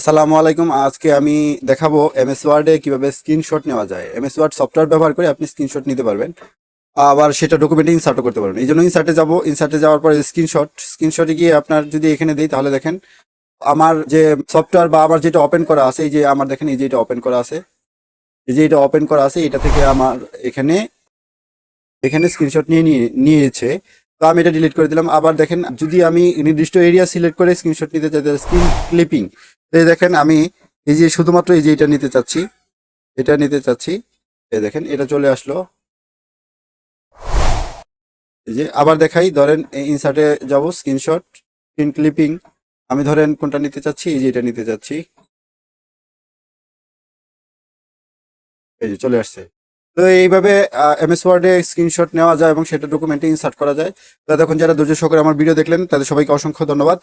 আসসালামু আলাইকুম। আজকে আমি দেখাবো এমএস ওয়ার্ডে কীভাবে স্ক্রিনশট নেওয়া যায়। এমএস ওয়ার্ড সফটওয়্যার ব্যবহার করে আপনি স্ক্রিনশট নিতে পারবেন। আবার সেটা ডকুমেন্টে ইনসার্টও করতে পারবেন। এই জন্য ইনসার্টে যাব। ইনসার্টে যাওয়ার পরে স্ক্রিনশট স্ক্রিনশটে গিয়ে আপনার যদি এখানে দিই, তাহলে দেখেন আমার যে সফটওয়্যার বা আমার যেটা ওপেন করা আছে, এই যে আমার দেখেন, এই যে এটা ওপেন করা আছে। এই যে এটা ওপেন করা আছে, এটা থেকে আমার এখানে এখানে স্ক্রিনশট নিয়ে নিয়ে, নিয়েছে। তো আমি এটা ডিলিট করে দিলাম। আবার দেখেন, যদি আমি নির্দিষ্ট এরিয়া সিলেক্ট করে স্ক্রিনশট নিতে চাই স্ক্রিন ক্লিপিং এই দেখেন, আমি এই যে শুধুমাত্র এই যে এটা নিতে চাচ্ছি, এটা নিতে চাচ্ছি, এই দেখেন, এটা চলে আসলো। এই যে আবার দেখাই, ধরেন ইনসার্টে যাব স্ক্রিনশট স্ক্রিন ক্লিপিং আমি ধরেন, কোনটা নিতে চাচ্ছি, এই যে এটা নিতে চাচ্ছি। এই যে চলে আসছে। তো এইভাবে এমএস ওয়ার্ডে স্ক্রিনশট নেওয়া যায় এবং সেটা ডকুমেন্টে ইনসার্ট করা যায়। তো দেখুন যারা ধৈর্য সহকারে আমার ভিডিও দেখলেন, তাদের সবাইকে অসংখ্য ধন্যবাদ।